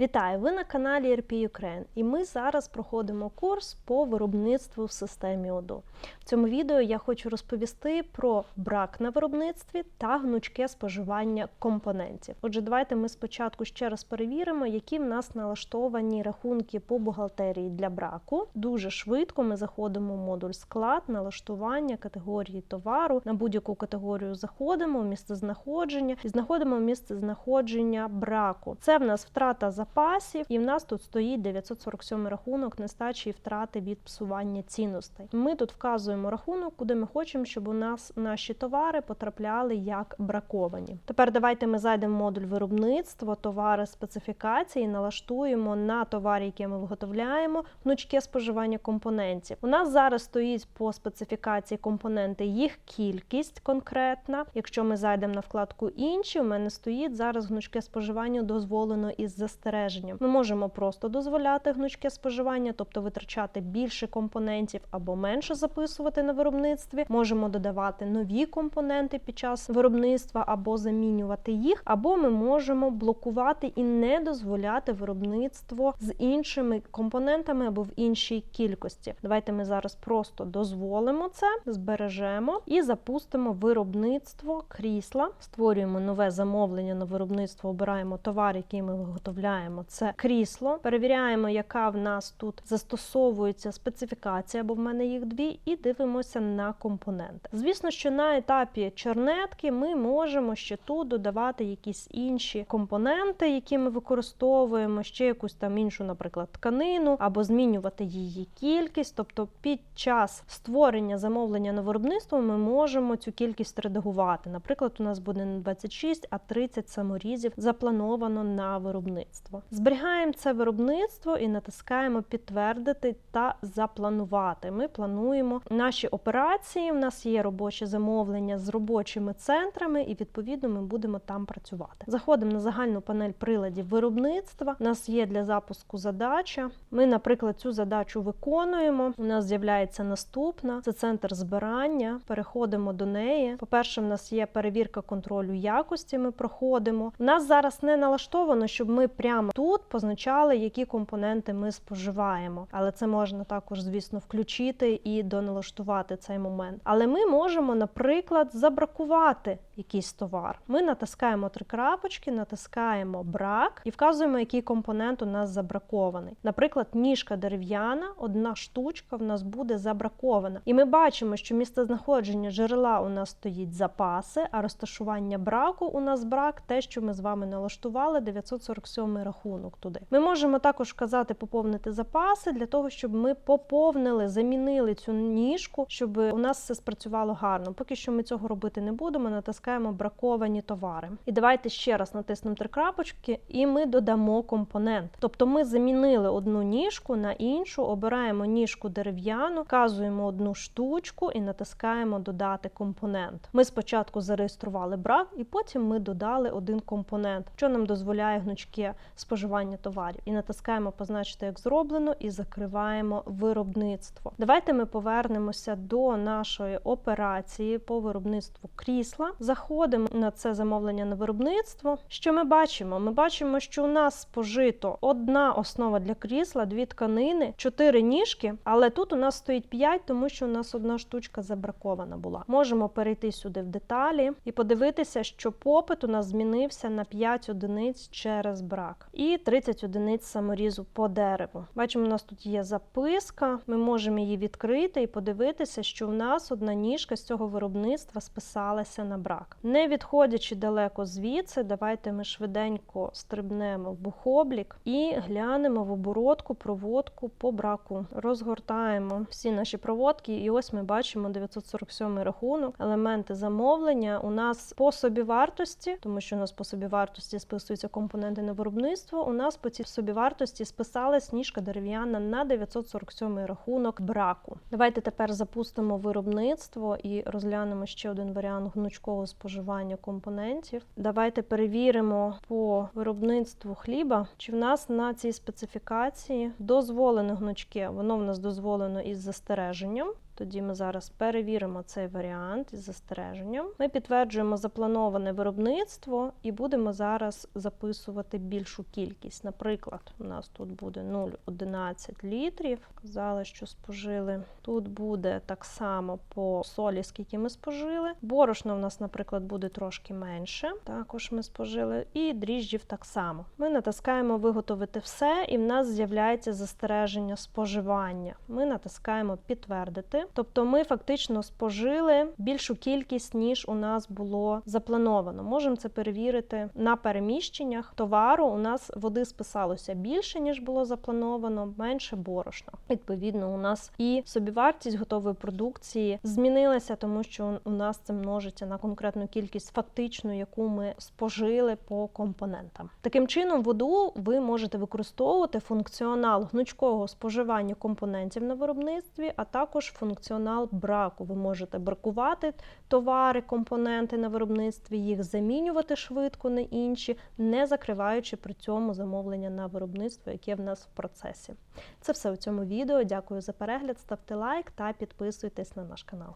Вітаю! Ви на каналі RP Ukraine і ми зараз проходимо курс по виробництву в системі ОДО. В цьому відео я хочу розповісти про брак на виробництві та гнучке споживання компонентів. Отже, давайте ми спочатку ще раз перевіримо, які в нас налаштовані рахунки по бухгалтерії для браку. Дуже швидко ми заходимо в модуль склад, налаштування категорії товару. На будь-яку категорію заходимо, місце знаходження і знаходимо місце знаходження браку. Це в нас втрата запасів, і в нас тут стоїть 947 рахунок нестачі і втрати від псування цінностей. Ми тут вказуємо рахунок, куди ми хочемо, щоб у нас наші товари потрапляли як браковані. Тепер давайте ми зайдемо в модуль виробництво, товари специфікації, налаштуємо на товари, які ми виготовляємо, гнучке споживання компонентів. У нас зараз стоїть по специфікації компоненти їх кількість конкретна. Якщо ми зайдемо на вкладку інші, у мене стоїть зараз гнучке споживання дозволено із застереженням. Ми можемо просто дозволяти гнучке споживання, тобто витрачати більше компонентів або менше записувати на виробництві. Можемо додавати нові компоненти під час виробництва або замінювати їх, або ми можемо блокувати і не дозволяти виробництво з іншими компонентами або в іншій кількості. Давайте ми зараз просто дозволимо це, збережемо і запустимо виробництво крісла. Створюємо нове замовлення на виробництво, обираємо товар, який ми виготовляємо. Це крісло. Перевіряємо, яка в нас тут застосовується специфікація, бо в мене їх дві, і дивимося на компоненти. Звісно, що на етапі чернетки ми можемо ще тут додавати якісь інші компоненти, які ми використовуємо, ще якусь там іншу, наприклад, тканину, або змінювати її кількість. Тобто, під час створення замовлення на виробництво ми можемо цю кількість редагувати. Наприклад, у нас буде не 26, а 30 саморізів заплановано на виробництво. Зберігаємо це виробництво і натискаємо підтвердити та запланувати. Ми плануємо наші операції. У нас є робоче замовлення з робочими центрами, і відповідно ми будемо там працювати. Заходимо на загальну панель приладів виробництва. У нас є для запуску задача. Ми, наприклад, цю задачу виконуємо. У нас з'являється наступна: це центр збирання. Переходимо до неї. По-перше, в нас є перевірка контролю якості. Ми проходимо. У нас зараз не налаштовано, щоб ми прямо тут позначали, які компоненти ми споживаємо. Але це можна також, звісно, включити і доналаштувати цей момент. Але ми можемо, наприклад, забракувати якийсь товар. Ми натискаємо три крапочки, натискаємо брак і вказуємо, який компонент у нас забракований. Наприклад, ніжка дерев'яна, одна штучка в нас буде забракована. І ми бачимо, що місце знаходження джерела у нас стоїть запаси, а розташування браку у нас брак, те, що ми з вами налаштували, 947 рахунок туди. Ми можемо також вказати поповнити запаси для того, щоб ми поповнили, замінили цю ніжку, щоб у нас все спрацювало гарно. Поки що ми цього робити не будемо. Натискаємо браковані товари. І давайте ще раз натиснемо три крапочки, і ми додамо компонент. Тобто ми замінили одну ніжку на іншу, обираємо ніжку дерев'яну, вказуємо одну штучку і натискаємо додати компонент. Ми спочатку зареєстрували брак, і потім ми додали один компонент, що нам дозволяє гнучке споживання товарів. І натискаємо позначити як зроблено і закриваємо виробництво. Давайте ми повернемося до нашої операції по виробництву крісла. Заходимо на це замовлення на виробництво. Що ми бачимо? Ми бачимо, що у нас спожито одна основа для крісла, дві тканини, чотири ніжки, але тут у нас стоїть 5, тому що у нас одна штучка забракована була. Можемо перейти сюди в деталі і подивитися, що попит у нас змінився на 5 одиниць через брак і 30 одиниць саморізу по дереву. Бачимо, у нас тут є записка. Ми можемо її відкрити і подивитися, що в нас одна ніжка з цього виробництва списалася на брак. Не відходячи далеко звідси, давайте ми швиденько стрибнемо в бухоблік і глянемо в оборотку проводку по браку. Розгортаємо всі наші проводки, і ось ми бачимо 947 рахунок. Елементи замовлення у нас по собівартості, тому що у нас по собівартості списуються компоненти на виробництво. У нас по цій собівартості списалась ніжка дерев'яна на 947 рахунок браку. Давайте тепер запустимо виробництво і розглянемо ще один варіант гнучкого споживання компонентів. Давайте перевіримо по виробництву хліба, чи в нас на цій специфікації дозволене гнучке. Воно в нас дозволено із застереженням. Тоді ми зараз перевіримо цей варіант із застереженням. Ми підтверджуємо заплановане виробництво і будемо зараз записувати більшу кількість. Наприклад, у нас тут буде 0,11 літрів. Казали, що спожили. Тут буде так само по солі, скільки ми спожили. Борошно в нас, наприклад, буде трошки менше. Також ми спожили. І дріжджів так само. Ми натискаємо виготовити все, і в нас з'являється застереження споживання. Ми натискаємо підтвердити. Тобто ми фактично спожили більшу кількість, ніж у нас було заплановано. Можемо це перевірити на переміщеннях товару. У нас води списалося більше, ніж було заплановано, менше борошна. Відповідно, у нас і собівартість готової продукції змінилася, тому що у нас це множиться на конкретну кількість фактичну, яку ми спожили по компонентам. Таким чином, воду ви можете використовувати функціонал гнучкого споживання компонентів на виробництві, а також функціонал браку. Ви можете бракувати товари, компоненти на виробництві, їх замінювати швидко на інші, не закриваючи при цьому замовлення на виробництво, яке в нас в процесі. Це все у цьому відео. Дякую за перегляд. Ставте лайк та підписуйтесь на наш канал.